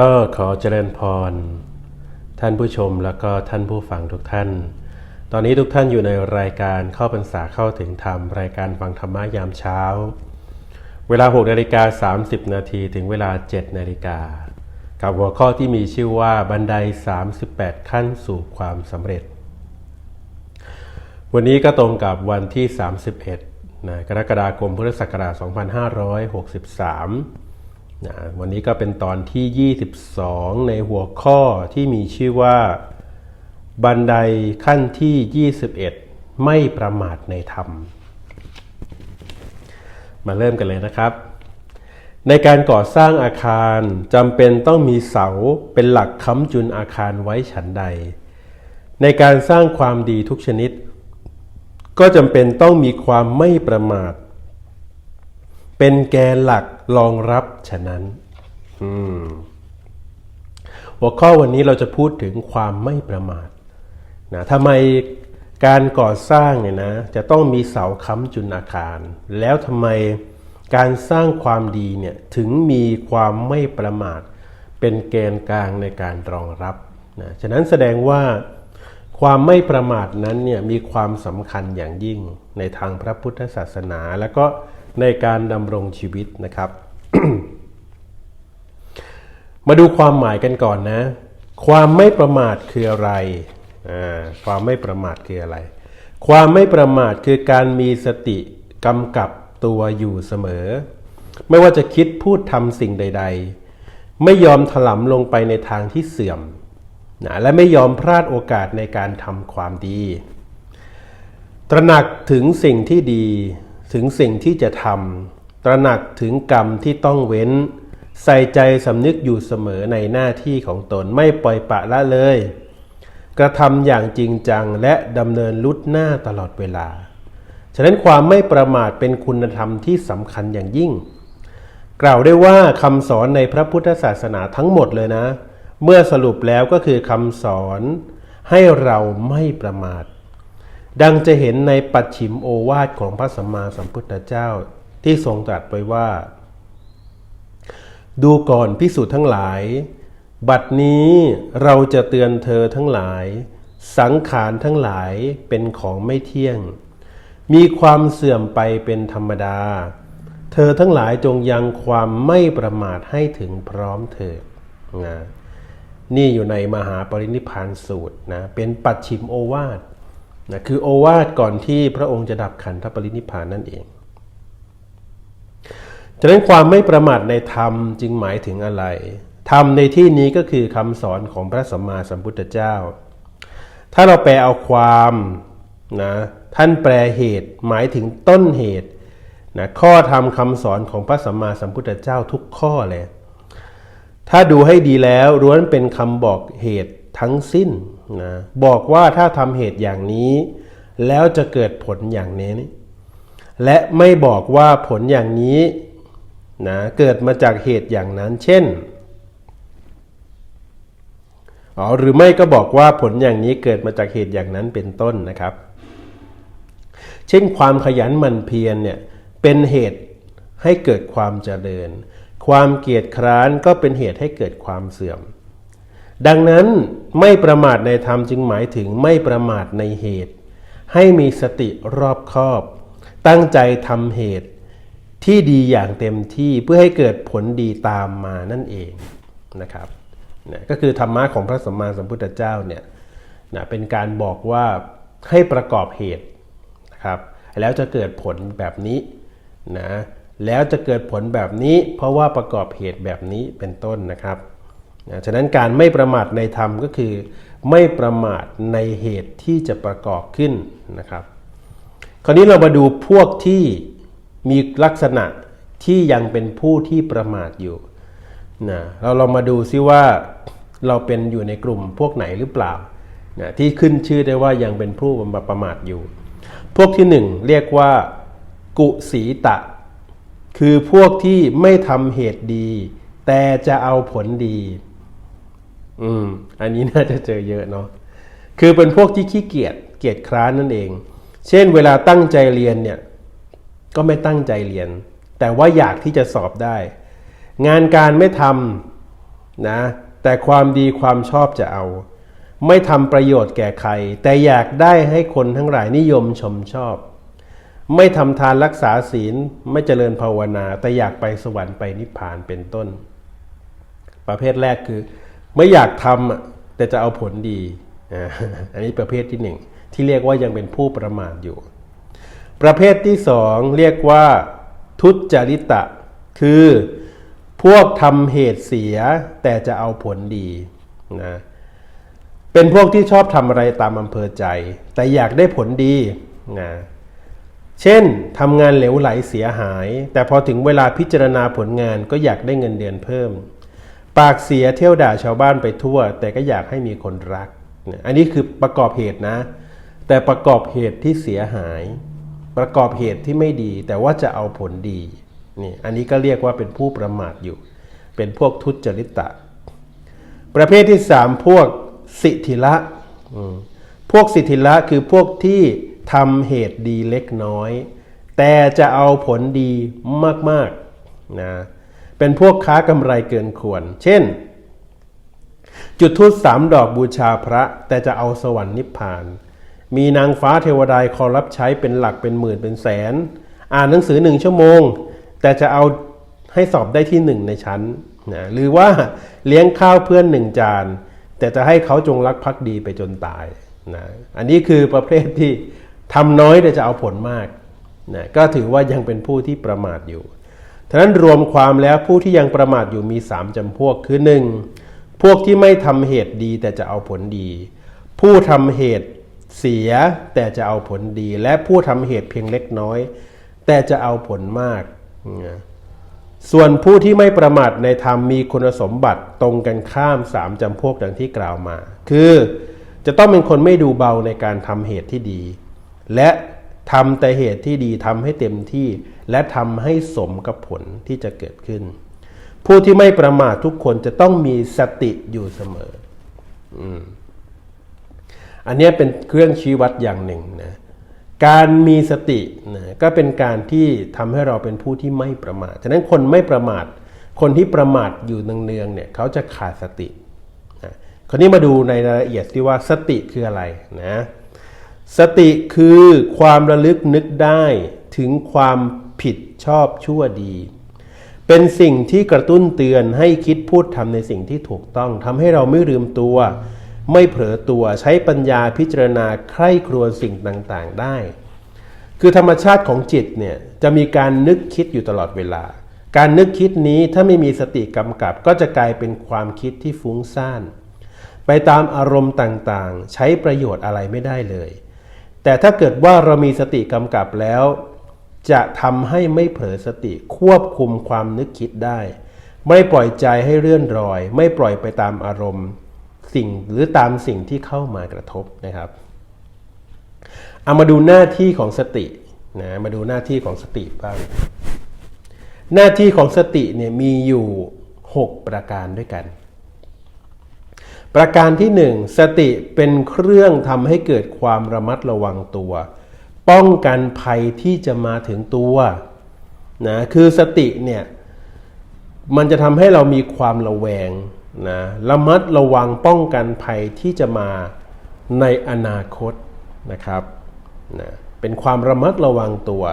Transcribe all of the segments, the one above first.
ก็ขอเจริญพร ท่านผู้ชมแล้วก็ท่านผู้ฟังทุกท่าน ตอนนี้ทุกท่านอยู่ในรายการเข้าพรรษาเข้าถึงธรรม รายการฟังธรรมะยามเช้า เวลา6นาฬิกา30 นาทีถึงเวลา 7 นาฬิกา กับหัวข้อที่มีชื่อว่าบันได 38 ขั้นสู่ความสำเร็จ วันนี้ก็ตรงกับวันที่ 31นะกรกฎาคมพุทธศักราช2563 นะวันนี้ก็เป็นตอนที่ 22 ในหัวข้อที่มีชื่อว่า บันไดขั้นที่ 21 ไม่ประมาทในธรรม มาเริ่มกันเลยนะครับ ในการก่อสร้างอาคารจำเป็นต้องมีเสาเป็นหลักค้ำจุนอาคารไว้ฉันใด ในการสร้างความดีทุกชนิด ก็จำเป็นต้องมีความไม่ประมาท เป็นแกนหลักรองรับฉะนั้นหัวข้อวันนี้เราจะพูดถึงความไม่ประมาทนะทำไมการก่อสร้างเนี่ยนะจะต้องมีเสาค้ำจุนอาคาร แล้วทำไมการสร้างความดีเนี่ยถึงมีความไม่ประมาท เป็นแกนกลางในการรองรับนะฉะนั้นแสดงว่าความไม่ประมาทนั้นเนี่ยมีความสำคัญอย่างยิ่งในทางพระพุทธศาสนา แล้วก็ ในการดำรงชีวิตนะครับ มาดูความหมายกันก่อนนะ ความไม่ประมาทคืออะไร ความไม่ประมาทคืออะไร ความไม่ประมาทคือการมีสติกำกับตัวอยู่เสมอ ไม่ว่าจะคิดพูดทำสิ่งใด ๆ ไม่ยอมถลำลงไปในทางที่เสื่อมนะและไม่ยอมพลาดโอกาสในการทำความดี ตระหนักถึงสิ่งที่ดี ถึงสิ่งที่จะทำตระหนักถึงกรรมที่ต้องเว้น ใส่ใจสำนึกอยู่เสมอในหน้าที่ของตนไม่ปล่อยปะละเลย กระทำอย่างจริงจังและดำเนินลุดหน้าตลอดเวลา ฉะนั้นความไม่ประมาทเป็นคุณธรรมที่สำคัญอย่างยิ่ง กล่าวได้ว่าคำสอนในพระพุทธศาสนาทั้งหมดเลยนะ เมื่อสรุปแล้วก็คือคำสอนให้เราไม่ประมาท ดังจะเห็นในปัจฉิมโอวาทของพระสัมมาสัมพุทธเจ้าที่ทรงตรัสไว้ว่า ดูก่อนพิสูจน์ทั้งหลาย บัดนี้เราจะเตือนเธอทั้งหลาย สังขารทั้งหลายเป็นของไม่เที่ยง มีความเสื่อมไปเป็นธรรมดา เธอทั้งหลายจงยังความไม่ประมาทให้ถึงพร้อมเถิดนะนี่อยู่ในมหาปรินิพานสูตรนะเป็นปัจฉิมโอวาท นะคือโอวาทก่อนที่พระองค์จะดับขันธปรินิพานนั่นเองฉะนั้นความไม่ประมาทในธรรมจึงหมายถึงอะไร ธรรมในที่นี้ก็คือคำสอนของพระสัมมาสัมพุทธเจ้า ถ้าเราแปลเอาความนะท่านแปลเหตุหมายถึงต้นเหตุนะข้อธรรมคำสอนของพระสัมมาสัมพุทธเจ้าทุกข้อเลย ถ้าดูให้ดีแล้วล้วนเป็นคำบอกเหตุทั้งสิ้น นะบอกว่าถ้าทำเหตุอย่างนี้ แล้วจะเกิดผลอย่างนี้ และไม่บอกว่าผลอย่างนี้นะเกิดมาจากเหตุอย่างนั้น เช่นอ๋อหรือไม่ก็บอกว่าผลอย่างนี้เกิดมาจากเหตุอย่างนั้นเป็นต้นนะครับ เช่นความขยันหมั่นเพียรเนี่ยเป็นเหตุให้เกิดความเจริญ ความเกียจคร้านก็เป็นเหตุให้เกิดความเสื่อม ดังนั้นไม่ประมาทในธรรมจึงหมายถึงไม่ประมาทในเหตุ ให้มีสติรอบคอบ ตั้งใจทำเหตุที่ดีอย่างเต็มที่เพื่อให้เกิดผลดีตามมานั่นเองนะครับนะก็คือธรรมะของพระสัมมาสัมพุทธเจ้าเนี่ยนะเป็นการบอกว่าให้ประกอบเหตุนะครับแล้วจะเกิดผลแบบนี้นะแล้วจะเกิดผลแบบนี้ เพราะว่าประกอบเหตุแบบนี้เป็นต้นนะครับ นะฉะนั้นการไม่ประมาทในธรรมก็คือ ไม่ประมาทในเหตุที่จะประกอบขึ้นนะครับ คราวนี้เรามาดูพวกที่มีลักษณะที่ยังเป็นผู้ที่ประมาทอยู่นะเราลองมาดูซิว่าเราเป็นอยู่ในกลุ่มพวกไหนหรือเปล่านะที่ขึ้นชื่อได้ว่ายังเป็นผู้ประมาทอยู่ พวกที่หนึ่งเรียกว่า กุสีตะ คือพวกที่ไม่ทำเหตุดี แต่จะเอาผลดี อืม อันนี้น่าจะเจอเยอะเนาะ คือเป็นพวกที่ขี้เกียจ เกียจคร้านนั่นเอง เช่น เวลาตั้งใจเรียนเนี่ย ก็ไม่ตั้งใจเรียน แต่ว่าอยากที่จะสอบได้ งานการไม่ทำนะ แต่ความดีความชอบจะเอา ไม่ทำประโยชน์แก่ใคร แต่อยากได้ให้คนทั้งหลายนิยมชมชอบ ไม่ทำทานรักษาศีล ไม่เจริญภาวนา แต่อยากไปสวรรค์ไปนิพพานเป็นต้น ประเภทแรกคือ ไม่อยากทำแต่จะเอาผลดี อันนี้ประเภทที่หนึ่งที่เรียกว่ายังเป็นผู้ประมาทอยู่ ประเภทที่สองเรียกว่าทุจริตะ คือพวกทำเหตุเสียแต่จะเอาผลดีนะเป็นพวกที่ชอบทำอะไรตามอำเภอใจ แต่อยากได้ผลดีนะเช่นทำงานเหลวไหลเสียหาย แต่พอถึงเวลาพิจารณาผลงานก็อยากได้เงินเดือนเพิ่ม ปากเสียเที่ยวด่าชาวบ้านไปทั่ว แต่ก็อยากให้มีคนรัก อันนี้คือประกอบเหตุนะ แต่ประกอบเหตุที่เสียหาย ประกอบเหตุที่ไม่ดี แต่ว่าจะเอาผลดีนี่อันนี้ก็เรียกว่าเป็นผู้ประมาทอยู่ เป็นพวกทุจริตะ ประเภทที่สามพวกสิทธิละพวกสิทธิละคือพวกที่ทำเหตุดีเล็กน้อย แต่จะเอาผลดีมากๆนะ เป็นพวกค้ากำไรเกินควร เช่น จุดทูตสามดอกบูชาพระ แต่จะเอาสวรรค์นิพพาน มีนางฟ้าเทวดาคอรับใช้เป็นหลักเป็นหมื่นเป็นแสน อ่านหนังสือหนึ่งชั่วโมง แต่จะเอาให้สอบได้ที่หนึ่งในชั้นนะหรือว่าเลี้ยงข้าวเพื่อนหนึ่งจาน แต่จะให้เขาจงรักภักดีไปจนตายนะอันนี้คือประเภทที่ทำน้อยแต่จะเอาผลมากนะก็ถือว่ายังเป็นผู้ที่ประมาทอยู่ ฉะนั้นรวมความแล้วผู้ที่ยังประมาทอยู่มีสามจำพวกคือหนึ่งพวกที่ไม่ทำเหตุดีแต่จะเอาผลดี ผู้ทำเหตุเสียแต่จะเอาผลดี และผู้ทำเหตุเพียงเล็กน้อย แต่จะเอาผลมาก ส่วนผู้ที่ไม่ประมาทในธรรมมีคุณสมบัติตรงกันข้ามสามจำพวกดังที่กล่าวมา คือจะต้องเป็นคนไม่ดูเบาในการทำเหตุที่ดี และ ทำแต่เหตุที่ดีทำให้เต็มที่ และทำให้สมกับผลที่จะเกิดขึ้น ผู้ที่ไม่ประมาททุกคนจะต้องมีสติอยู่เสมออ,อันนี้เป็นเครื่องชี้วัดอย่างหนึ่งนะการมีสตินะก็เป็นการที่ทำให้เราเป็นผู้ที่ไม่ประมาทฉะนั้นคนไม่ประมาท คนที่ประมาทอยู่เนืองๆเนี่ยเขาจะขาดสตินะคราวนี้มาดูในรายละเอียดที่ว่าสติคืออะไรนะ สติคือความระลึกนึกได้ถึงความผิดชอบชั่วดี เป็นสิ่งที่กระตุ้นเตือนให้คิดพูดทำในสิ่งที่ถูกต้องทำให้เราไม่ลืมตัว ไม่เผลอตัวใช้ปัญญาพิจารณาใคร่ครวญสิ่งต่างๆได้ คือธรรมชาติของจิตเนี่ยจะมีการนึกคิดอยู่ตลอดเวลา การนึกคิดนี้ถ้าไม่มีสติกำกับ ก็จะกลายเป็นความคิดที่ฟุ้งซ่านไปตามอารมณ์ต่างๆ ใช้ประโยชน์อะไรไม่ได้เลย แต่ถ้าเกิดว่าเรามีสติกำกับแล้ว จะทำให้ไม่เผลอสติควบคุมความนึกคิดได้ ไม่ปล่อยใจให้เลื่อนรอย ไม่ปล่อยไปตามอารมณ์ สิ่งหรือตามสิ่งที่เข้ามากระทบนะครับเอามาดูหน้าที่ของสตินะมาดูหน้าที่ของสติบ้างหน้าที่ของสติเนี่ยมีอยู่ 6 ประการด้วยกัน ประการที่หนึ่งสติเป็นเครื่องทำให้เกิดความระมัดระวังตัว ป้องกันภัยที่จะมาถึงตัวนะคือสติเนี่ยมันจะทำให้เรามีความระแวงนะระมัดระวังป้องกันภัยที่จะมาในอนาคตนะครับนะเป็นความระมัดระวังตัว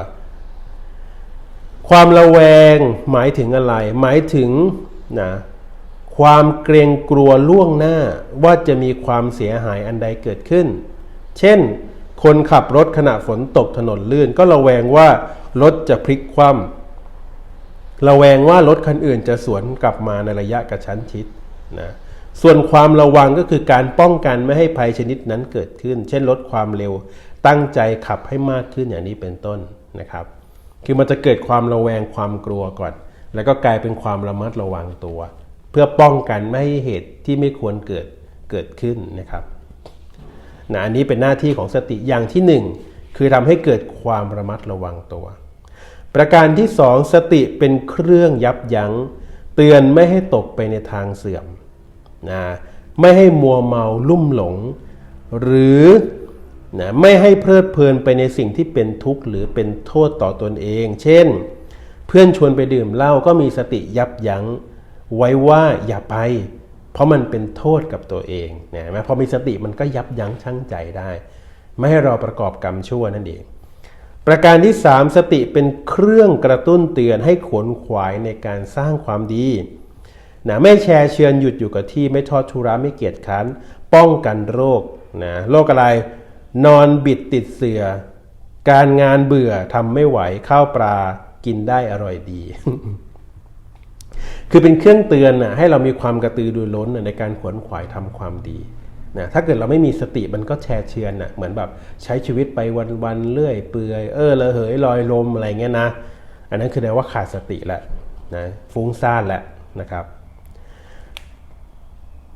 ความระแวงหมายถึงอะไร หมายถึงนะ ความเกรงกลัวล่วงหน้าว่าจะมีความเสียหายอันใดเกิดขึ้น เช่น คนขับรถขณะฝนตกถนนลื่น ก็ระแวงว่ารถจะพลิกคว่ำระแวงว่ารถคันอื่นจะสวนกลับมาในระยะกระชั้นชิดนะส่วนความระวังก็คือการป้องกันไม่ให้ภัยชนิดนั้นเกิดขึ้น เช่นลดความเร็วตั้งใจขับให้มากขึ้นอย่างนี้เป็นต้นนะครับ คือมันจะเกิดความระแวงความกลัวก่อน แล้วก็กลายเป็นความระมัดระวังตัว เพื่อป้องกันไม่ให้เหตุที่ไม่ควรเกิดเกิดขึ้นนะครับนะอันนี้เป็นหน้าที่ของสติอย่างที่หนึ่งคือทำให้เกิดความระมัดระวังตัว ประการที่สองสติเป็นเครื่องยับยัง้ง เตือนไม่ให้ตกไปในทางเสื่อมนะไม่ให้มัวเมาลุ่มหลง หรือนะไม่ให้เพลิดเพลินไปในสิ่งที่เป็นทุกข์หรือเป็นโทษต่อตนเอง เช่น เพื่อนชวนไปดื่มเหล้าก็มีสติยับยัง้ง ไว้ว่าอย่าไป เพราะมันเป็นโทษกับตัวเองนี่ยเห็นไหมพอมีสติมันก็ยับยั้งชั่งใจได้ ไม่ให้เราประกอบกรรมชั่วนั่นเอง ประการที่ 3 สติเป็นเครื่องกระตุ้นเตือนให้ขวนขวายในการสร้างความดีนะไม่แชร์เชือนหยุดอยู่กับที่ไม่ทอดทุระไม่เกียจค้านป้องกันโรคนะโรคอะไร นอนบิดติดเสือ การงานเบื่อทำไม่ไหวข้าวปลากินได้อร่อยดี คือเป็นเครื่องเตือนนะให้เรามีความกระตือรือร้นนะในการขวนขวายทำความดีนะถ้าเกิดเราไม่มีสติมันก็แชร์เชือนนะเหมือนแบบใช้ชีวิตไปวันๆเรื่อยเปื่อยเออระเหยลอยลมอะไรเงี้ยนะ อันนั้นคือแปลว่าขาดสติแล้วนะฟุ้งซ่านแหล้วนะครับ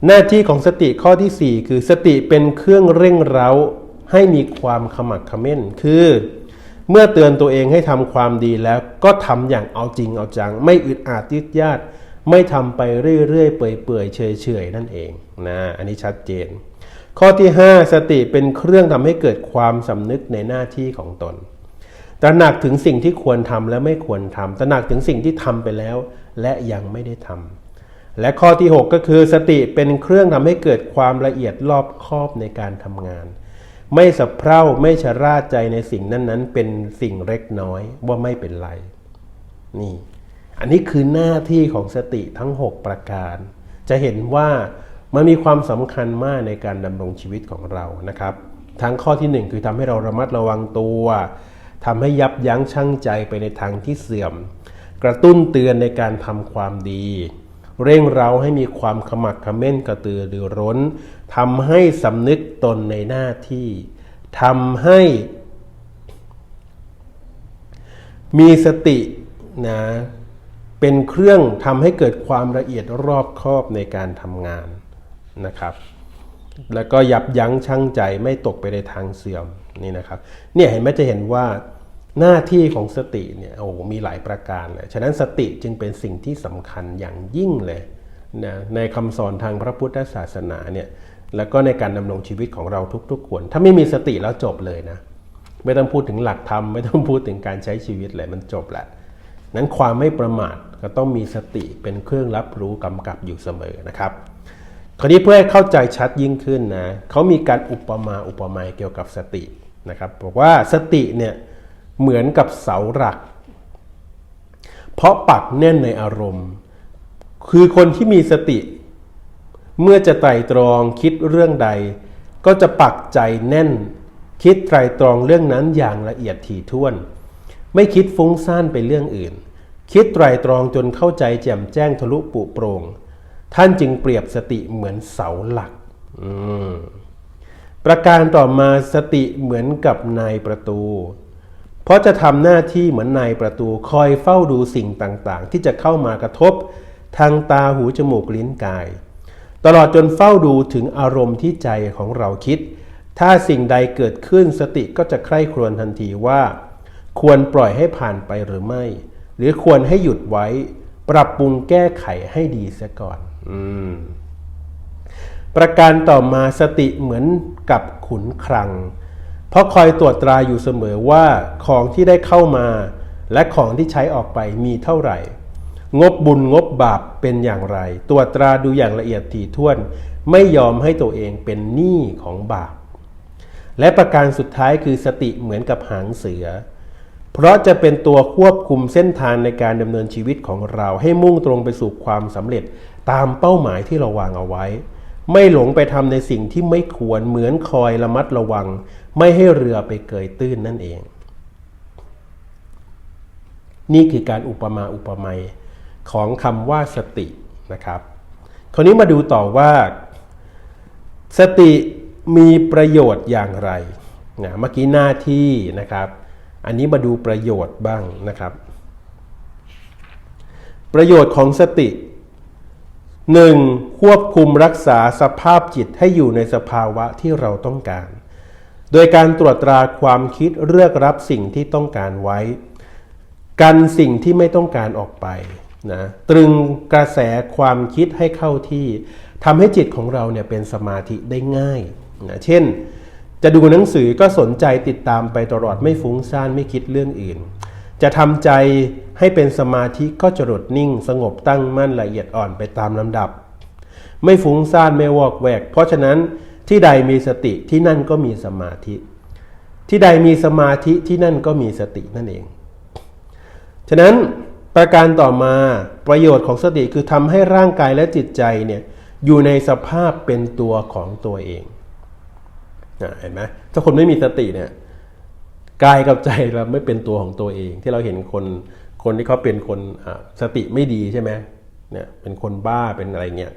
หน้าที่ของสติข้อที่ 4 คือสติเป็นเครื่องเร่งเร้าให้มีความขมักขม้น คือ เมื่อเตือนตัวเองให้ทำความดีแล้วก็ทำอย่างเอาจริงเอาจัง ไม่อึดอัดยึดยาด ไม่ทำไปเรื่อยๆ เปื่อยๆ เฉยๆ นั่นเองนะอันนี้ชัดเจน ข้อที่ 5 สติเป็นเครื่องทำให้เกิดความสำนึกในหน้าที่ของตน ตระหนักถึงสิ่งที่ควรทำและไม่ควรทำตระหนักถึงสิ่งที่ทำไปแล้ว และยังไม่ได้ทำและข้อที่ 6 ก็คือสติเป็นเครื่องทำให้เกิดความละเอียดรอบคอบในการทำงาน ไม่สะเพร่าไม่ชะล่าใจในสิ่งนั้นๆ เป็นสิ่งเล็กน้อยว่าไม่เป็นไร นี่ อันนี้คือหน้าที่ของสติทั้ง 6 ประการ จะเห็นว่ามันมีความสำคัญมากในการดำรงชีวิตของเรานะครับ ทั้งข้อที่ 1 คือทำให้เราระมัดระวังตัวทำให้ยับยั้งชั่งใจไปในทางที่เสื่อม กระตุ้นเตือนในการทำความดี เร่งเราให้มีความขมักขม้นกระตือรือร้นทำให้สำนึกตนในหน้าที่ทำให้ มีสตินะ เป็นเครื่องทำให้เกิดความละเอียดรอบคอบในการทำงานนะครับ แล้วก็ยับยั้งชั่งใจไม่ตกไปในทางเสื่อมนี่นะครับ เนี่ยเห็นไหมจะเห็นว่าหน้าที่ของสติเนี่ยโอ้มีหลายประการเลยฉะนั้นสติจึงเป็นสิ่งที่สำคัญอย่างยิ่งเลยนะในคำสอนทางพระพุทธศาสนาเนี่ยแล้วก็ในการดำรงชีวิตของเราทุกๆคน ถ้าไม่มีสติแล้วจบเลยนะ ไม่ต้องพูดถึงหลักธรรม ไม่ต้องพูดถึงการใช้ชีวิตเลยมันจบแหละ นั้นความไม่ประมาทก็ต้องมีสติเป็นเครื่องรับรู้กำกับอยู่เสมอนะครับคราวนี้เพื่อให้เข้าใจชัดยิ่งขึ้นนะเขามีการอุปมาอุปไมยเกี่ยวกับสตินะครับบอกว่าสติเนี่ยเหมือนกับเสาหลัก เพราะปักแน่นในอารมณ์ คือคนที่มีสติ เมื่อจะไตรตรองคิดเรื่องใด ก็จะปักใจแน่น คิดไตรตรองเรื่องนั้นอย่างละเอียดถี่ถ้วน ไม่คิดฟุ้งซ่านไปเรื่องอื่น คิดไตรตรองจนเข้าใจแจ่มแจ้งทะลุปุโปรง ท่านจึงเปรียบสติเหมือนเสาหลักประการต่อมาสติเหมือนกับนายประตู เพราะจะทำหน้าที่เหมือนนายประตูคอยเฝ้าดูสิ่งต่างๆ ที่จะเข้ามากระทบ ทางตาหูจมูกลิ้นกาย ตลอดจนเฝ้าดูถึงอารมณ์ที่ใจของเราคิด ถ้าสิ่งใดเกิดขึ้นสติก็จะใคร่ครวญทันทีว่า ควรปล่อยให้ผ่านไปหรือไม่ หรือควรให้หยุดไว้ ปรับปรุงแก้ไขให้ดีเสียก่อนอประการต่อมาสติเหมือนกับขุนคลัง เพราะคอยตรวจตราอยู่เสมอว่าของที่ได้เข้ามา และของที่ใช้ออกไปมีเท่าไหร่ งบบุญงบบาปเป็นอย่างไร ตรวจตราดูอย่างละเอียดถี่ถ้วน ไม่ยอมให้ตัวเองเป็นหนี้ของบาป และประการสุดท้ายคือสติเหมือนกับหางเสือ เพราะจะเป็นตัวควบคุมเส้นทางในการดำเนินชีวิตของเรา ให้มุ่งตรงไปสู่ความสำเร็จตามเป้าหมายที่เราวางเอาไว้ ไม่หลงไปทำในสิ่งที่ไม่ควรเหมือนคอยระมัดระวัง ไม่ให้เรือไปเกยตื้นนั่นเอง นี่คือการอุปมาอุปไมยของคำว่าสตินะครับ คราวนี้มาดูต่อว่า สติมีประโยชน์อย่างไรนะเมื่อกี้หน้าที่นะครับ อันนี้มาดูประโยชน์บ้างนะครับ ประโยชน์ของสติ 1. ควบคุมรักษาสภาพจิตให้อยู่ในสภาวะที่เราต้องการ โดยการตรวจตราความคิดเลือกรับสิ่งที่ต้องการไว้ กันสิ่งที่ไม่ต้องการออกไปนะตรึงกระแสความคิดให้เข้าที่ทำให้จิตของเราเนี่ยเป็นสมาธิได้ง่ายนะเช่น จะดูหนังสือก็สนใจติดตามไปตลอดไม่ฟุ้งซ่านไม่คิดเรื่องอื่น จะทำใจให้เป็นสมาธิก็จรดนิ่ง สงบตั้งมั่นละเอียดอ่อนไปตามลำดับ ไม่ฟุ้งซ่านไม่วอกแวก เพราะฉะนั้นที่ใดมีสติที่นั่นก็มีสมาธิ ที่ใดมีสมาธิที่นั่นก็มีสตินั่นเอง ฉะนั้นประการต่อมาประโยชน์ของสติคือทำให้ร่างกายและจิตใจเนี่ยอยู่ในสภาพเป็นตัวของตัวเอง เห็นไหมถ้าคนไม่มีสติเนี่ยกายกับใจเราไม่เป็นตัวของตัวเอง ที่เราเห็นคนคนที่เขาเป็นคนสติไม่ดีใช่ไหมเนี่ยเป็นคนบ้าเป็นอะไรเงี้ย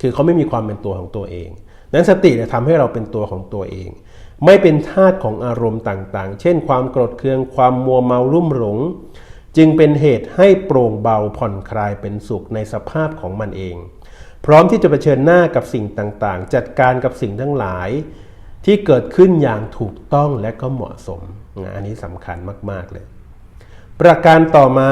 คือเขาไม่มีความเป็นตัวของตัวเอง นั้นสติเนี่ยทำให้เราเป็นตัวของตัวเอง ไม่เป็นทาสของอารมณ์ต่างๆ เช่น ความโกรธเคืองความมัวเมารุ่มหลง จึงเป็นเหตุให้โปร่งเบาผ่อนคลายเป็นสุขในสภาพของมันเอง พร้อมที่จะเผชิญหน้ากับสิ่งต่างๆ จัดการกับสิ่งทั้งหลาย ที่เกิดขึ้นอย่างถูกต้องและก็เหมาะสมนะอันนี้สำคัญมากๆเลย ประการต่อมา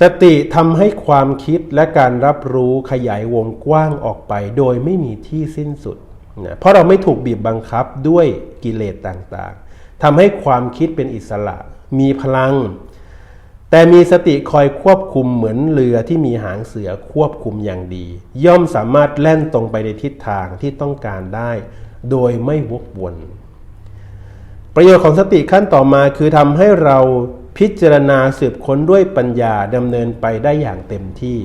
สติทำให้ความคิดและการรับรู้ขยายวงกว้างออกไป โดยไม่มีที่สิ้นสุดนะเพราะเราไม่ถูกบีบบังคับด้วยกิเลสต่างๆทำให้ความคิดเป็นอิสระ มีพลัง แต่มีสติคอยควบคุมเหมือนเรือที่มีหางเสือควบคุมอย่างดี ย่อมสามารถแล่นตรงไปในทิศทางที่ต้องการได้ โดยไม่วกวน ประโยชน์ของสติขั้นต่อมาคือทำให้เราพิจารณาสืบค้นด้วยปัญญาดำเนินไปได้อย่างเต็มที่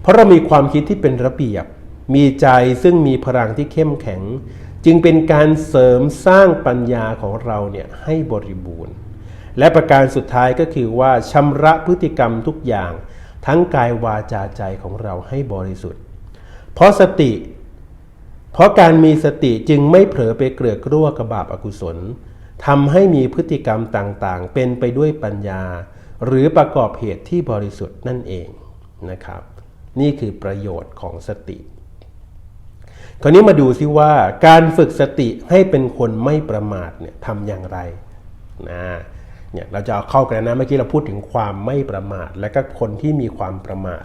เพราะเรามีความคิดที่เป็นระเบียบ มีใจซึ่งมีพลังที่เข้มแข็ง จึงเป็นการเสริมสร้างปัญญาของเราเนี่ยให้บริบูรณ์ และประการสุดท้ายก็คือว่าชำระพฤติกรรมทุกอย่าง ทั้งกายวาจาใจของเราให้บริสุทธิ์ เพราะสติ เพราะการมีสติจึงไม่เผลอไปเกลือกกลัวกับบาปอกุศลทำให้มีพฤติกรรมต่างๆ เป็นไปด้วยปัญญา หรือประกอบเหตุที่บริสุทธิ์นั่นเองนะครับ นี่คือประโยชน์ของสติ คราวนี้มาดูซิว่าการฝึกสติให้เป็นคนไม่ประมาทเนี่ยทำอย่างไรนะ เนี่ยเราจะเอาเข้ากันนะเมื่อกี้เราพูดถึงความไม่ประมาท และก็คนที่มีความประมาท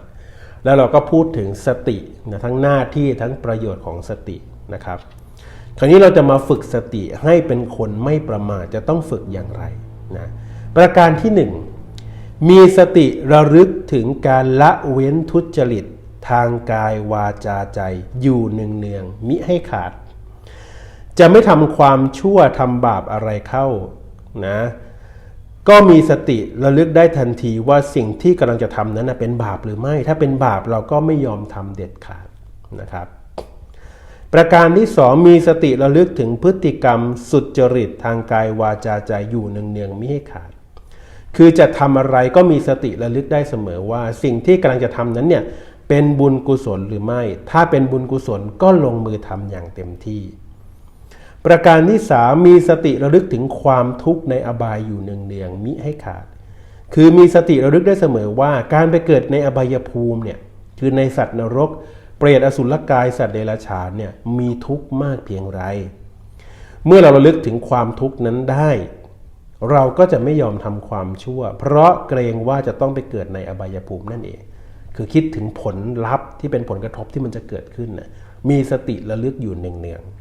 แล้วเราก็พูดถึงสตินะทั้งหน้าที่ทั้งประโยชน์ของสตินะครับ คราวนี้เราจะมาฝึกสติให้เป็นคนไม่ประมาทจะต้องฝึกอย่างไรนะประการที่หนึ่งมีสติระลึกถึงการละเว้นทุจริตทางกายวาจาใจอยู่เนืองๆมิให้ขาด จะไม่ทำความชั่วทำบาปอะไรเข้านะ ก็มีสติระลึกได้ทันทีว่าสิ่งที่กำลังจะทำนั้นเป็นบาปหรือไม่ ถ้าเป็นบาปเราก็ไม่ยอมทำเด็ดขาดนะครับ ประการที่สองมีสติระลึกถึงพฤติกรรมสุจริตทางกายวาจาใจอยู่เนืองๆไม่ให้ขาด คือจะทำอะไรก็มีสติระลึกได้เสมอว่า สิ่งที่กำลังจะทำนั้นเนี่ยเป็นบุญกุศลหรือไม่ ถ้าเป็นบุญกุศลก็ลงมือทำอย่างเต็มที่ ประการที่สามมีสติระลึกถึงความทุกข์ในอบายอยู่เนืองๆมิให้ขาด คือมีสติระลึกได้เสมอว่าการไปเกิดในอบายภูมิเนี่ยคือในสัตว์นรก เปรตอสุรกายสัตว์เดรัจฉานเนี่ยมีทุกข์มากเพียงไร เมื่อเราระลึกถึงความทุกข์นั้นได้ เราก็จะไม่ยอมทำความชั่ว เพราะเกรงว่าจะต้องไปเกิดในอบายภูมินั่นเอง คือคิดถึงผลลัพธ์ที่เป็นผลกระทบที่มันจะเกิดขึ้นนะมีสติระลึกอยู่เนืองๆ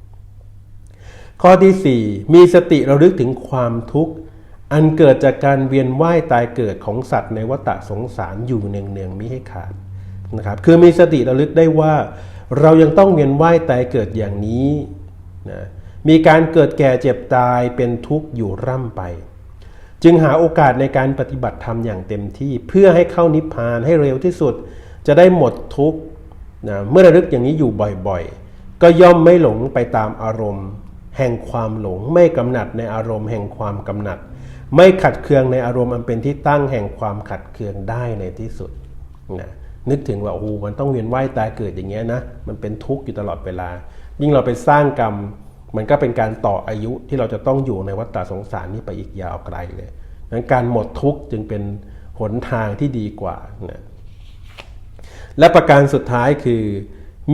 ข้อที่ 4 มีสติระลึกถึงความทุกข์ อันเกิดจากการเวียนว่ายตายเกิดของสัตว์ในวัฏสงสารอยู่เนืองๆมิให้ขาดนะครับคือมีสติระลึกได้ว่า เรายังต้องเวียนว่ายตายเกิดอย่างนี้นะมีการเกิดแก่เจ็บตายเป็นทุกข์อยู่ร่ำไป จึงหาโอกาสในการปฏิบัติธรรมอย่างเต็มที่ เพื่อให้เข้านิพพานให้เร็วที่สุด จะได้หมดทุกข์นะเมื่อระลึกอย่างนี้อยู่บ่อยๆ ก็ย่อมไม่หลงไปตามอารมณ์ แห่งความหลง ไม่กำหนัดในอารมณ์แห่งความกำหนัด ไม่ขัดเคืองในอารมณ์อันเป็นที่ตั้งแห่งความขัดเคืองได้ในที่สุดนะนึกถึงว่าโอ้โหมันต้องเวียนว่ายตายเกิดอย่างเงี้ยนะมันเป็นทุกข์อยู่ตลอดเวลา ยิ่งเราไปสร้างกรรม มันก็เป็นการต่ออายุที่เราจะต้องอยู่ในวัฏฏสงสารนี้ไปอีกยาวไกลเลยนั้นการหมดทุกข์จึงเป็นหนทางที่ดีกว่านะและประการสุดท้ายคือ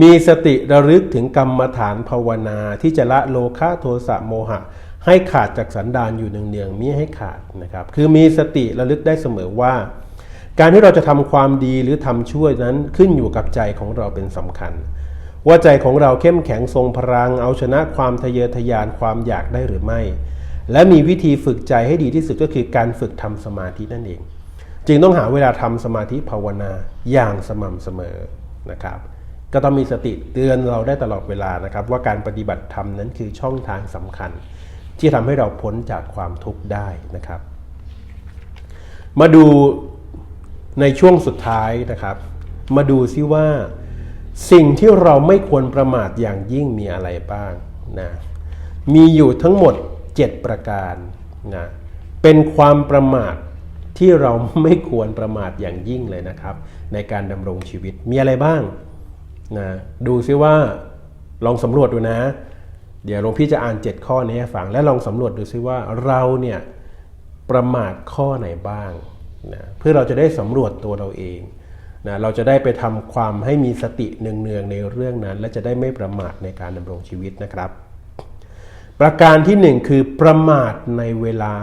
มีสติระลึกถึงกรรมฐานภาวนาที่จะละโลคะโทสะโมหะ ให้ขาดจากสันดานอยู่เนืองๆมิให้ขาดนะครับคือมีสติระลึกได้เสมอว่า การที่เราจะทำความดีหรือทำชั่วนั้นขึ้นอยู่กับใจของเราเป็นสำคัญ ว่าใจของเราเข้มแข็งทรงพลังเอาชนะความทะเยอทะยานความอยากได้หรือไม่ และมีวิธีฝึกใจให้ดีที่สุดก็คือการฝึกทำสมาธินั่นเอง จึงต้องหาเวลาทำสมาธิภาวนาอย่างสม่ำเสมอนะครับ ก็ต้องมีสติเตือนเราได้ตลอดเวลานะครับ ว่าการปฏิบัติธรรมนั้นคือช่องทางสำคัญ ที่ทำให้เราพ้นจากความทุกข์ได้นะครับ มาดูในช่วงสุดท้ายนะครับ มาดูซิว่า สิ่งที่เราไม่ควรประมาทอย่างยิ่งมีอะไรบ้างนะมีอยู่ทั้งหมด 7 ประการนะเป็นความประมาทที่เราไม่ควรประมาทอย่างยิ่งเลยนะครับ ในการดำรงชีวิตมีอะไรบ้าง นะดูซิว่าลองสำรวจดูนะ เดี๋ยวหลวงพี่จะอ่าน 7 ข้อนี้ให้ฟังและลองสำรวจดูซิว่าเราเนี่ยประมาทข้อไหนบ้างนะเพื่อเราจะได้สำรวจตัวเราเองนะเราจะได้ไปทำความให้มีสติเนืองๆในเรื่องนั้น และจะได้ไม่ประมาทในการดำรงชีวิตนะครับ ประการที่หนึ่งคือประมาทในเวลา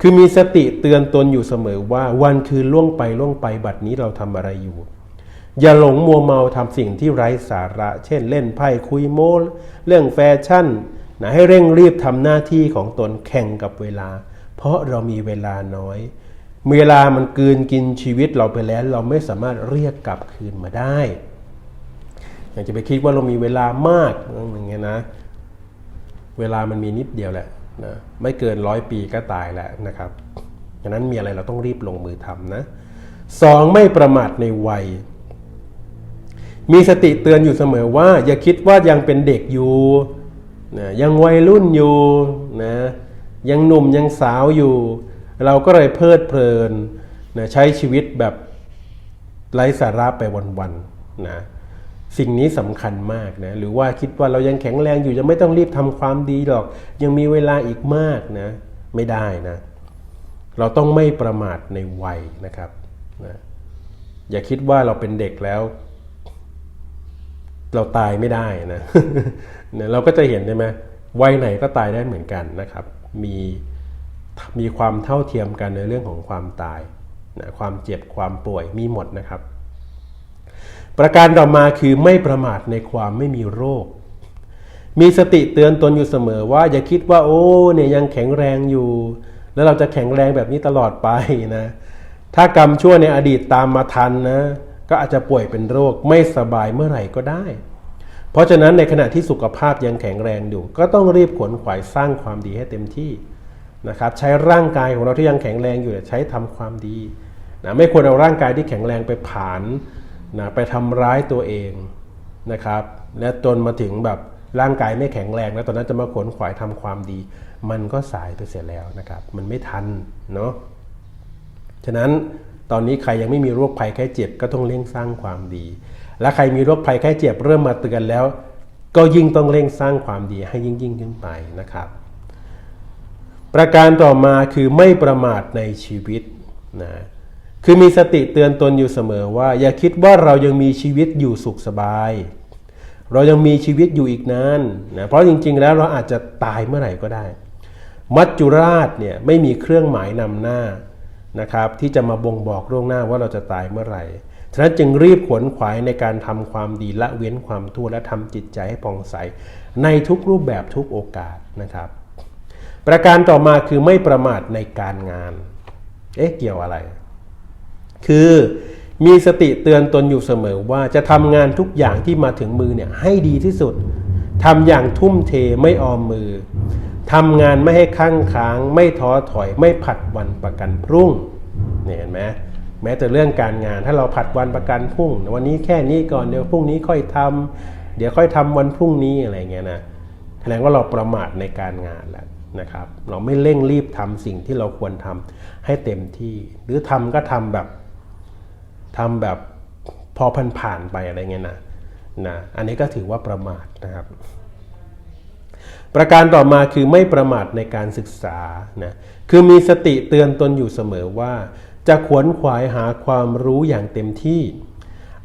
คือมีสติเตือนตนอยู่เสมอว่าวันคืนล่วงไปล่วงไปบัดนี้เราทำอะไรอยู่ อย่าหลงมัวเมาทำสิ่งที่ไร้สาระ เช่นเล่นไพ่คุยโม้เรื่องแฟชั่นนะให้เร่งรีบทำหน้าที่ของตนแข่งกับเวลา เพราะเรามีเวลาน้อย เวลามันกืนกินชีวิตเราไปแล้ว เราไม่สามารถเรียกกลับคืนมาได้อยากจะไปคิดว่าเรามีเวลามากอย่างเงี้ยนะ เวลามันมีนิดเดียวแหละนะไม่เกินร้อยปีก็ตายแล้วนะครับดังนั้นมีอะไรเราต้องรีบลงมือทำนะสองไม่ประมาทในวัย มีสติเตือนอยู่เสมอว่า อย่าคิดว่ายังเป็นเด็กอยู่นะยังวัยรุ่นอยู่นะยังหนุ่มยังสาวอยู่ เราก็เลยเพลิดเพลินนะใช้ชีวิตแบบไร้สาระไปวันๆนะสิ่งนี้สำคัญมากนะหรือว่าคิดว่าเรายังแข็งแรงอยู่ยังไม่ต้องรีบทำความดีหรอก ยังมีเวลาอีกมากนะไม่ได้นะ เราต้องไม่ประมาทในวัยนะครับนะอย่าคิดว่าเราเป็นเด็กแล้ว เราตายไม่ได้นะเนี่ยเราก็จะเห็นใช่ไหมวัยไหนก็ตายได้เหมือนกันนะครับ มีมีความเท่าเทียมกันในเรื่องของความตายนะความเจ็บความป่วยมีหมดนะครับ ประการต่อมาคือไม่ประมาทในความไม่มีโรค มีสติเตือนตนอยู่เสมอว่าอย่าคิดว่าโอ้เนี่ยยังแข็งแรงอยู่ แล้วเราจะแข็งแรงแบบนี้ตลอดไปนะ ถ้ากรรมชั่วในอดีตตามมาทันนะ ก็อาจจะป่วยเป็นโรคไม่สบายเมื่อไหร่ก็ได้ เพราะฉะนั้นในขณะที่สุขภาพยังแข็งแรงอยู่ ก็ต้องรีบขวนขวายสร้างความดีให้เต็มที่นะครับใช้ร่างกายของเราที่ยังแข็งแรงอยู่ใช้ทำความดีนะไม่ควรเอาร่างกายที่แข็งแรงไปผานนะไปทำร้ายตัวเองนะครับและจนมาถึงแบบร่างกายไม่แข็งแรงแล้วตอนนั้นจะมาขวนขวายทำความดี มันก็สายไปเสียแล้วนะครับ มันไม่ทันเนาะฉะนั้น ตอนนี้ใครยังไม่มีโรคภัยแค่เจ็บก็ต้องเร่งสร้างความดี และใครมีโรคภัยแค่เจ็บเริ่มมาเตือนแล้ว ก็ยิ่งต้องเร่งสร้างความดีให้ยิ่งยิ่งขึ้นไปนะครับ ประการต่อมาคือไม่ประมาทในชีวิตนะคือมีสติเตือนตนอยู่เสมอว่า อย่าคิดว่าเรายังมีชีวิตอยู่สุขสบาย เรายังมีชีวิตอยู่อีกนานนะเพราะจริง ๆ แล้วเราอาจจะตายเมื่อไหร่ก็ได้ มัจจุราชเนี่ยไม่มีเครื่องหมายนำหน้า นะครับที่จะมาบ่งบอกล่วงหน้าว่าเราจะตายเมื่อไหร่ ฉะนั้นจึงรีบขวนขวายในการทำความดีละเว้นความทั่วและทำจิตใจให้ผ่องใส ในทุกรูปแบบทุกโอกาสนะครับ ประการต่อมาคือไม่ประมาทในการงาน เอ๊ะเกี่ยวอะไร คือมีสติเตือนตนอยู่เสมอว่าจะทำงานทุกอย่างที่มาถึงมือเนี่ยให้ดีที่สุดทำอย่างทุ่มเทไม่ออมมือ ทำงานไม่ให้ข้างค้าง ไม่ท้อถอยไม่ผัดวันประกันพรุ่งเนี่ยเห็นไหมแม้แต่เรื่องการงานถ้าเราผัดวันประกันพรุ่ง วันนี้แค่นี้ก่อนเดี๋ยวพรุ่งนี้ค่อยทำเดี๋ยวค่อยทำวันพรุ่งนี้อะไรเงี้ยนะแสดงว่าเราประมาทในการงานแล้วนะครับ เราไม่เร่งรีบทำสิ่งที่เราควรทำให้เต็มที่ หรือทำก็ทำแบบทำแบบพอผ่านๆไปอะไรเงี้ยนะนะอันนี้ก็ถือว่าประมาทนะครับ ประการต่อมาคือไม่ประมาทในการศึกษานะคือมีสติเตือนตนอยู่เสมอว่า จะขวนขวายหาความรู้อย่างเต็มที่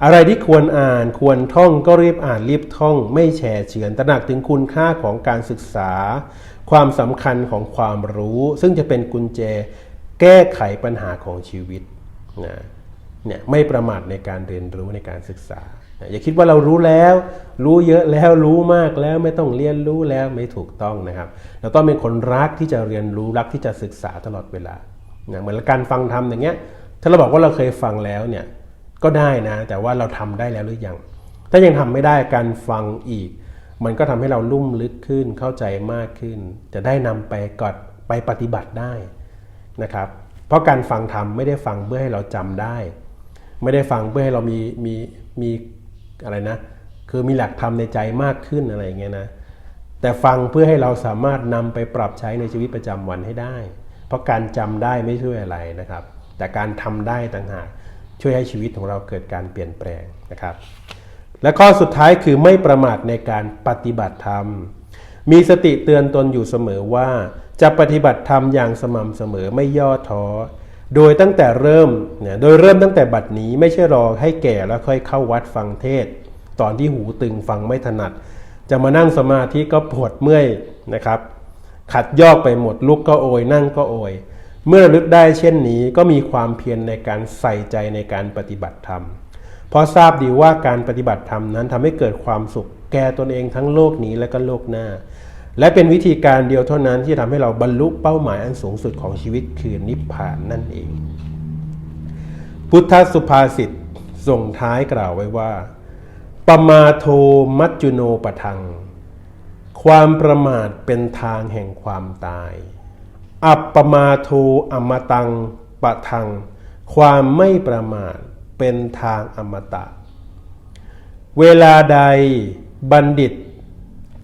อะไรที่ควรอ่านควรท่องก็รีบอ่านรีบท่อง ไม่แช่เฉือนตระหนักถึงคุณค่าของการศึกษา ความสำคัญของความรู้ ซึ่งจะเป็นกุญแจแก้ไขปัญหาของชีวิตนะ เนี่ยไม่ประมาทในการเรียนรู้ในการศึกษา อย่าคิดว่าเรารู้แล้ว รู้เยอะแล้วรู้มากแล้วไม่ต้องเรียนรู้แล้วไม่ถูกต้องนะครับเราต้องเป็นคนรักที่จะเรียนรู้รักที่จะศึกษาตลอดเวลาเหมือนการฟังธรรมอย่างเงี้ยถ้าเราบอกว่าเราเคยฟังแล้วเนี่ยก็ได้นะ แต่ว่าเราทำได้แล้วหรือยังถ้ายังทำไม่ได้การฟังอีก มันก็ทำให้เราลุ่มลึกขึ้นเข้าใจมากขึ้น จะได้นำไปกอดไปปฏิบัติได้นะครับ เพราะการฟังธรรมไม่ได้ฟังเพื่อให้เราจำได้ ไม่ได้ฟังเพื่อให้เรามีมีมีอะไรนะ คือมีหลักธรรมในใจมากขึ้นอะไรอย่างเงี้ยนะแต่ฟังเพื่อให้เราสามารถนำไปปรับใช้ในชีวิตประจำวันให้ได้ เพราะการจำได้ไม่ช่วยอะไรนะครับ แต่การทำได้ต่างหากช่วยให้ชีวิตของเราเกิดการเปลี่ยนแปลงนะครับ และข้อสุดท้ายคือไม่ประมาทในการปฏิบัติธรรม มีสติเตือนตนอยู่เสมอว่า จะปฏิบัติธรรมอย่างสม่ำเสมอไม่ย่อท้อ โดยตั้งแต่เริ่มเนี่ยโดยเริ่มตั้งแต่บัดนี้ไม่ใช่รอให้แก่แล้วค่อยเข้าวัดฟังเทศ ตอนที่หูตึงฟังไม่ถนัด จะมานั่งสมาธิก็ปวดเมื่อยนะครับ ขัดยอกไปหมดลุกก็โอยนั่งก็โอย เมื่อลึกได้เช่นนี้ก็มีความเพียรในการใส่ใจในการปฏิบัติธรรมเพราะทราบดีว่าการปฏิบัติธรรมนั้นทำให้เกิดความสุขแก่ตนเองทั้งโลกนี้และก็โลกหน้า และเป็นวิธีการเดียวเท่านั้นที่ทำให้เราบรรลุเป้าหมายอันสูงสุดของชีวิตคือนิพพานนั่นเอง พุทธสุภาษิตส่งท้ายกล่าวไว้ว่า ปมาโทมัจจุโนปะทัง ความประมาทเป็นทางแห่งความตาย อัปปมาโทอมตังปะทัง ความไม่ประมาทเป็นทางอมตะ เวลาใดบัณฑิต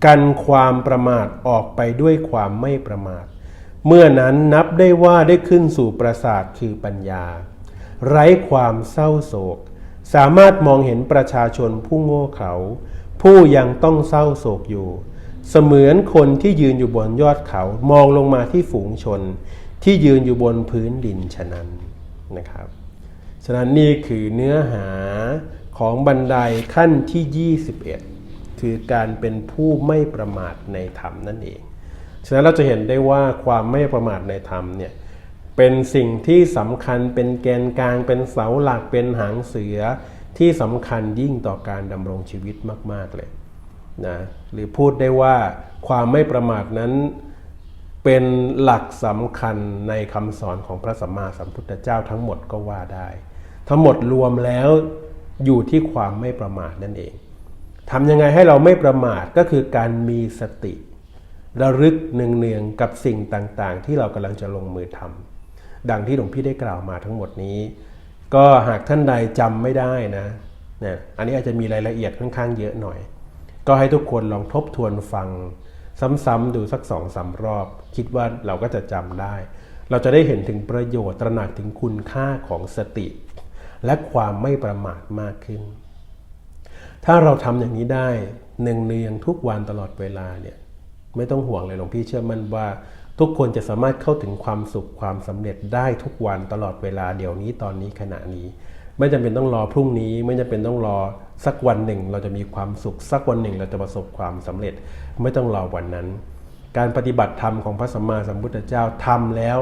กันความประมาทออกไปด้วยความไม่ประมาท เมื่อนั้นนับได้ว่าได้ขึ้นสู่ประสาทคือปัญญา ไร้ความเศร้าโศก สามารถมองเห็นประชาชนผู้โง่เขลาผู้ยังต้องเศร้าโศกอยู่ เสมือนคนที่ยืนอยู่บนยอดเขามองลงมาที่ฝูงชน ที่ยืนอยู่บนพื้นดินฉะนั้นนะครับฉะนั้นนี่คือเนื้อหาของบันไดขั้นที่ 21 คือการเป็นผู้ไม่ประมาทในธรรมนั่นเอง ฉะนั้นเราจะเห็นได้ว่าความไม่ประมาทในธรรมเนี่ยเป็นสิ่งที่สำคัญเป็นแกนกลาง เป็นเสาหลักเป็นหางเสือที่สำคัญยิ่งต่อการดำรงชีวิตมาก ๆ เลยนะหรือพูดได้ว่าความไม่ประมาทนั้นเป็นหลักสำคัญในคำสอนของพระสัมมาสัมพุทธเจ้าทั้งหมดก็ว่าได้ ทั้งหมดรวมแล้วอยู่ที่ความไม่ประมาทนั่นเอง ทำยังไงให้เราไม่ประมาทก็คือการมีสติระลึกเนืองๆกับสิ่งต่างๆ ที่เรากำลังจะลงมือทำดังที่หลวงพี่ได้กล่าวมาทั้งหมดนี้ ก็หากท่านใดจำไม่ได้นะเนี่ยอันนี้อาจจะมีรายละเอียดค่อนข้างเยอะหน่อย ก็ให้ทุกคนลองทบทวนฟัง ซ้ำๆดูสักสองสารอบ คิดว่าเราก็จะจำได้ เราจะได้เห็นถึงประโยชน์ตระหนักถึงคุณค่าของสติ และความไม่ประมาทมากขึ้น ถ้าเราทำอย่างนี้ได้หนึ่งเนืองทุกวันตลอดเวลาเนี่ยไม่ต้องห่วงเลยหลวงพี่เชื่อมั่นว่า ทุกคนจะสามารถเข้าถึงความสุขความสำเร็จได้ทุกวันตลอดเวลาเดี๋ยวนี้ตอนนี้ขณะนี้ ไม่จำเป็นต้องรอพรุ่งนี้ ไม่จำเป็นต้องรอสักวันหนึ่ง เราจะมีความสุขสักวันหนึ่ง เราจะประสบความสำเร็จ ไม่ต้องรอวันนั้น การปฏิบัติธรรมของพระสัมมาสัมพุทธเจ้าทำแล้ว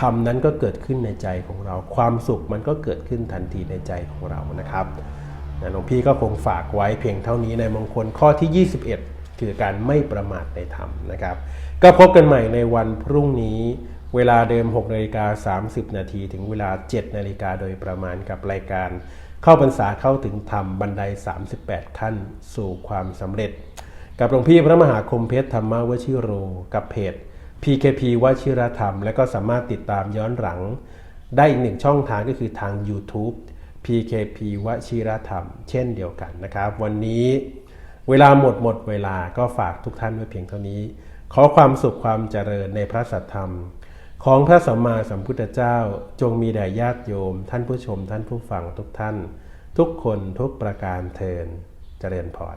ทำนั้นก็เกิดขึ้นในใจของเรา ความสุขมันก็เกิดขึ้นทันทีในใจของเรานะครับ หลวงพี่ก็คงฝากไว้เพียงเท่านี้ในมงคลข้อที่ 21 คือการไม่ประมาทในธรรมนะครับ ก็พบกันใหม่ในวันพรุ่งนี้เวลาเดิม6นาฬิกา30 นาทีถึงเวลา 7 นาฬิกาโดยประมาณกับรายการ เข้าพรรษาเข้าถึงธรรมบันได 38 ขั้นสู่ความสำเร็จ กับหลวงพี่พระมหาคมเพชรธรรมวชิโร กับเพจ PKP วชิรธรรม และก็สามารถติดตามย้อนหลัง ได้อีกหนึ่งช่องทางก็คือทาง YouTube PKP วชิรธรรม เช่นเดียวกันนะครับ วันนี้เวลาหมดหมดเวลาก็ฝากทุกท่านไว้เพียงเท่านี้ ขอความสุขความเจริญในพระสัทธรรม ของพระสัมมาสัมพุทธเจ้าจงมีแด่ญาติโยม ท่านผู้ชมท่านผู้ฟังทุกท่าน ทุกคนทุกประการเทินเจริญพร